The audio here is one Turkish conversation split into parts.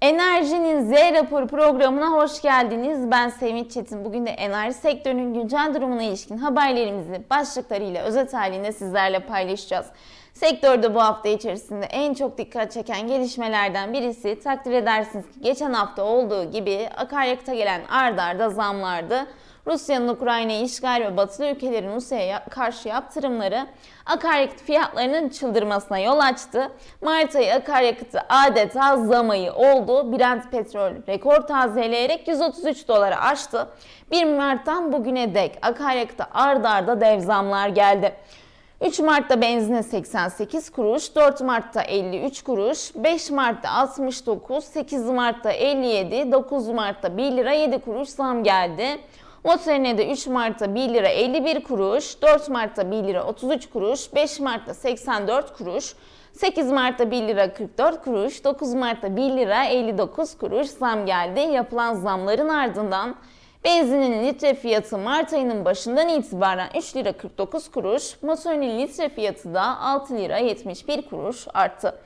Enerjinin Z raporu programına hoş geldiniz. Ben Sevinç Çetin. Bugün de enerji sektörünün güncel durumuna ilişkin haberlerimizi başlıklarıyla özet halinde sizlerle paylaşacağız. Sektörde bu hafta içerisinde en çok dikkat çeken gelişmelerden birisi takdir edersiniz ki geçen hafta olduğu gibi akaryakıta gelen ard arda zamlardı. Rusya'nın Ukrayna'yı işgal ve batılı ülkelerin Rusya'ya karşı yaptırımları akaryakıt fiyatlarının çıldırmasına yol açtı. Mart ayı akaryakıtı adeta zam oldu. Brent petrol rekor tazeleyerek 133 dolara aştı. 1 Mart'tan bugüne dek akaryakıta ard arda dev zamlar geldi. 3 Mart'ta benzine 88 kuruş, 4 Mart'ta 53 kuruş, 5 Mart'ta 69, 8 Mart'ta 57, 9 Mart'ta 1 lira 7 kuruş zam geldi. Motorine de 3 Mart'ta 1 lira 51 kuruş, 4 Mart'ta 1 lira 33 kuruş, 5 Mart'ta 84 kuruş, 8 Mart'ta 1 lira 44 kuruş, 9 Mart'ta 1 lira 59 kuruş zam geldi. Yapılan zamların ardından benzinin litre fiyatı Mart ayının başından itibaren 3 lira 49 kuruş, motorinin litre fiyatı da 6 lira 71 kuruş arttı.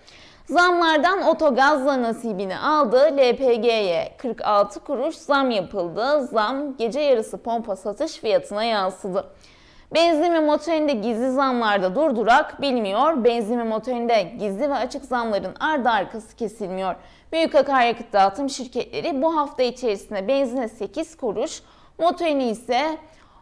Zamlardan otogazla nasibini aldı. LPG'ye 46 kuruş zam yapıldı. Zam gece yarısı pompa satış fiyatına yansıdı. Benzin ve motorinde gizli zamlarda durdurak bilmiyor. Benzin ve motorinde gizli ve açık zamların ardı arkası kesilmiyor. Büyük akaryakıt dağıtım şirketleri bu hafta içerisinde benzine 8 kuruş, motorini ise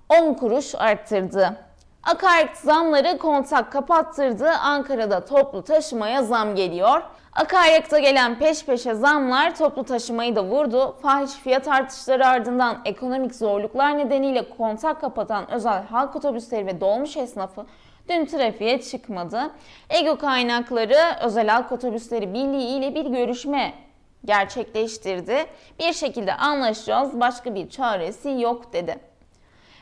10 kuruş arttırdı. Akaryakıt zamları kontak kapattırdı. Ankara'da toplu taşımaya zam geliyor. Akaryakıta gelen peş peşe zamlar toplu taşımayı da vurdu. Fahiş fiyat artışları ardından ekonomik zorluklar nedeniyle kontak kapatan özel halk otobüsleri ve dolmuş esnafı dün trafiğe çıkmadı. Ego kaynakları özel halk otobüsleri birliği ile bir görüşme gerçekleştirdi. Bir şekilde anlaşacağız, başka bir çaresi yok dedi.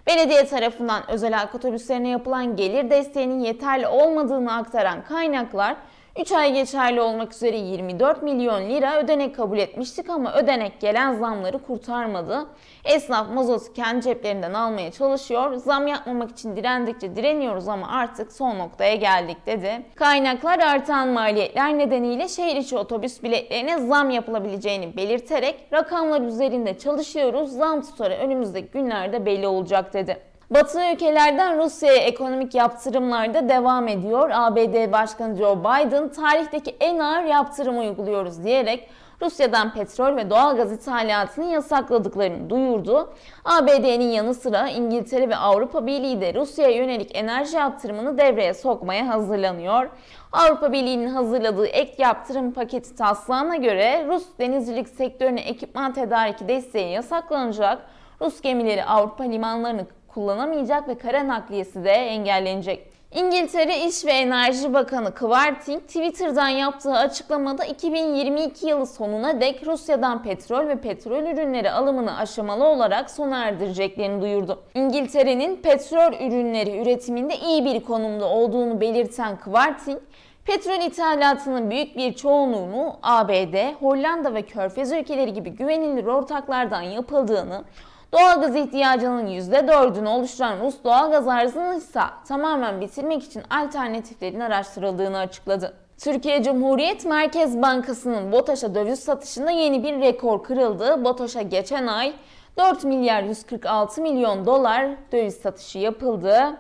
Belediye tarafından özel halk otobüslerine yapılan gelir desteğinin yeterli olmadığını aktaran kaynaklar 3 ay geçerli olmak üzere 24 milyon lira ödenek kabul etmiştik ama ödenek gelen zamları kurtarmadı. Esnaf mazotu kendi ceplerinden almaya çalışıyor. Zam yapmamak için direndikçe direniyoruz ama artık son noktaya geldik dedi. Kaynaklar artan maliyetler nedeniyle şehir içi otobüs biletlerine zam yapılabileceğini belirterek rakamlar üzerinde çalışıyoruz. Zam tutarı önümüzdeki günlerde belli olacak dedi. Batılı ülkelerden Rusya'ya ekonomik yaptırımlar da devam ediyor. ABD Başkanı Joe Biden tarihteki en ağır yaptırım uyguluyoruz diyerek Rusya'dan petrol ve doğalgaz ithalatını yasakladıklarını duyurdu. ABD'nin yanı sıra İngiltere ve Avrupa Birliği de Rusya'ya yönelik enerji yaptırımını devreye sokmaya hazırlanıyor. Avrupa Birliği'nin hazırladığı ek yaptırım paketi taslağına göre Rus denizcilik sektörüne ekipman tedariki desteği yasaklanacak. Rus gemileri Avrupa limanlarını kullanamayacak ve kara nakliyesi de engellenecek. İngiltere İş ve Enerji Bakanı Kvarting Twitter'dan yaptığı açıklamada 2022 yılı sonuna dek Rusya'dan petrol ve petrol ürünleri alımını aşamalı olarak sona erdireceklerini duyurdu. İngiltere'nin petrol ürünleri üretiminde iyi bir konumda olduğunu belirten Kvarting, Petrol ithalatının büyük bir çoğunluğunu ABD, Hollanda ve Körfez ülkeleri gibi güvenilir ortaklardan yapıldığını, Doğalgaz ihtiyacının %4'ünü oluşturan Rus doğalgaz arzını ise tamamen bitirmek için alternatiflerin araştırıldığını açıkladı. Türkiye Cumhuriyet Merkez Bankası'nın BOTAŞ'a döviz satışında yeni bir rekor kırıldı. BOTAŞ'a geçen ay 4 milyar 146 milyon dolar döviz satışı yapıldı.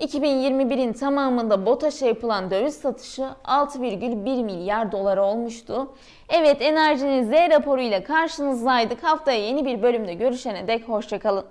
2021'in tamamında BOTAŞ'a yapılan döviz satışı 6,1 milyar dolar olmuştu. Evet enerjinin Z raporuyla karşınızdaydık. Haftaya yeni bir bölümde görüşene dek hoşçakalın.